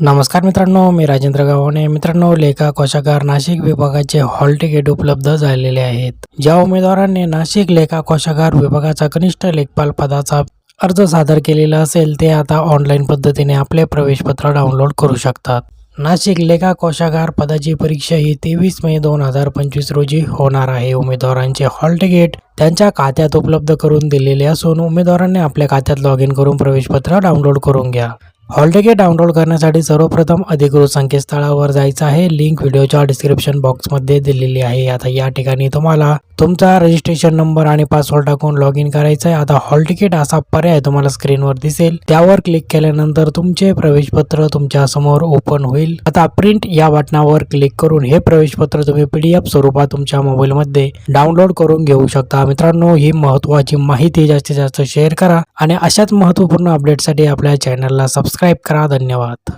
नमस्कार मित्रांनो मी राजेंद्र गावाने मित्रांनो लेखा कोशागार नाशिक विभागाचे हॉल तिकीट उपलब्ध झालेले आहेत. ज्या उमेदवारांनी नाशिक लेखा कोशागार विभागाचा कनिष्ठ लेखपाल पदाचा अर्ज सादर केलेला असेल ते आता ऑनलाईन पद्धतीने आपले प्रवेशपत्र डाउनलोड करू शकतात. नाशिक लेखा कोशागार पदाची परीक्षा ही तेवीस मे दोन हजार पंचवीस रोजी होणार आहे. उमेदवारांचे हॉल तिकीट त्यांच्या खात्यात उपलब्ध करून दिलेले असून उमेदवारांनी आपल्या खात्यात लॉग इन करून प्रवेशपत्र डाउनलोड करून घ्या. हॉल डाउनलोड करण्यासाठी सर्वप्रथम अधिकृत संकेतस्थळावर जायचं आहे. लिंक व्हिडिओच्या डिस्क्रिप्शन बॉक्समध्ये दिलेली आहे. आता या ठिकाणी तुम्हाला तुमचा रजिस्ट्रेशन नंबर आणि पासवर्ड टाकून लॉग इन करायचं आहे आता हॉल तिकीट असा पर्याय तुम्हाला स्क्रीनवर दिसेल. त्यावर क्लिक केल्यानंतर तुमचे प्रवेशपत्र तुमच्यासमोर ओपन होईल. आता प्रिंट या बटनावर क्लिक करून हे प्रवेशपत्र तुम्ही पीडीएफ स्वरूपात तुमच्या मोबाईलमध्ये डाउनलोड करून घेऊ शकता. मित्रांनो ही महत्वाची माहिती जास्तीत जास्त शेअर करा आणि अशाच महत्त्वपूर्ण अपडेटसाठी आपल्या चॅनलला सबस्क्राईब करा. धन्यवाद.